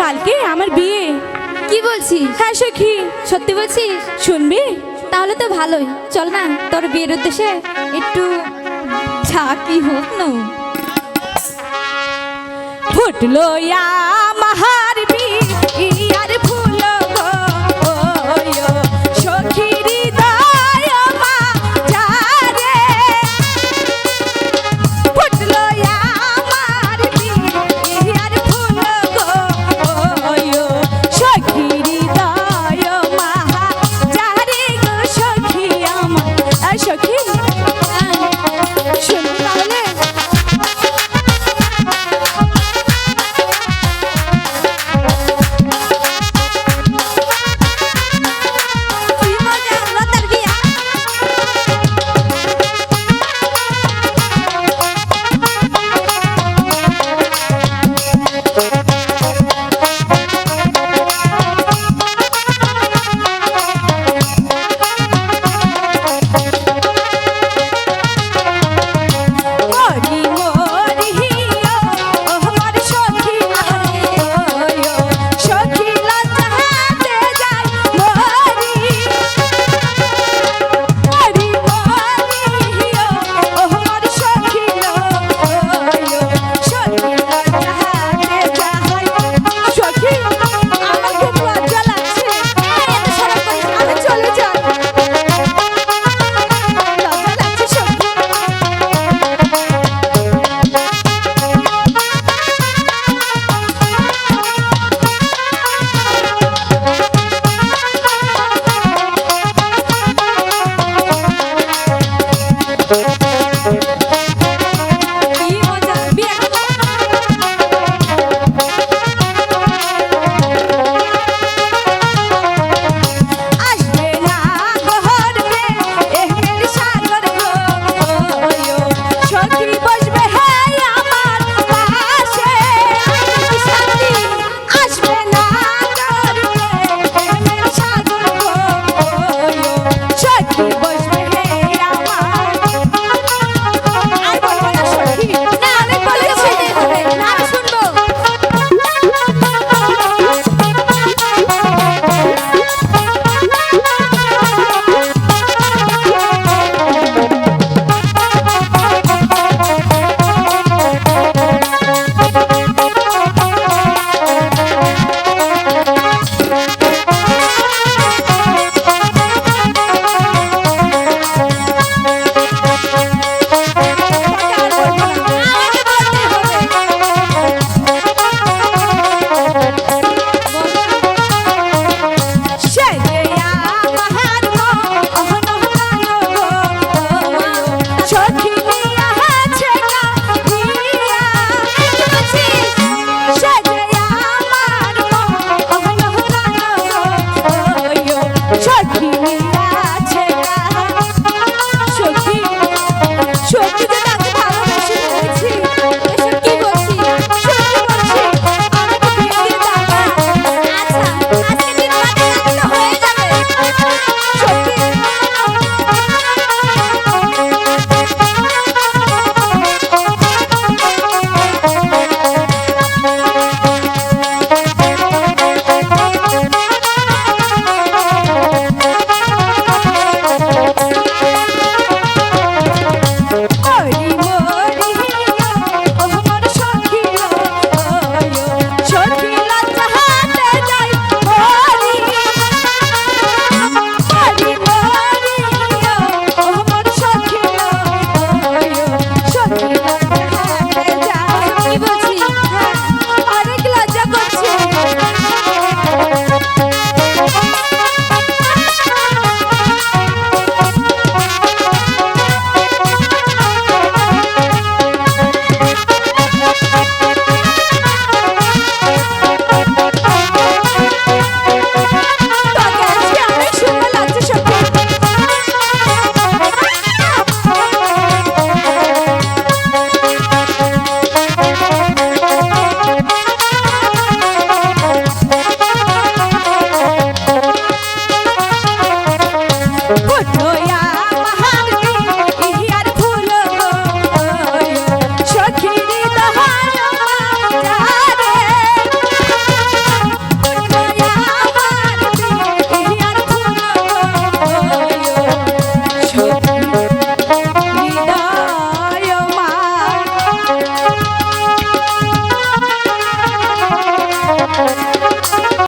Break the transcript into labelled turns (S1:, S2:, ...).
S1: কালকে আমার বিয়ে।
S2: কি বলছিস?
S1: হ্যাঁ সখি।
S2: সত্যি বলছিস?
S1: শুনবি?
S2: তাহলে তো ভালোই। চল না তোর বিয়ের উদ্দেশ্যে একটু ঝাঁকি হোক না
S1: ফুটলো মহা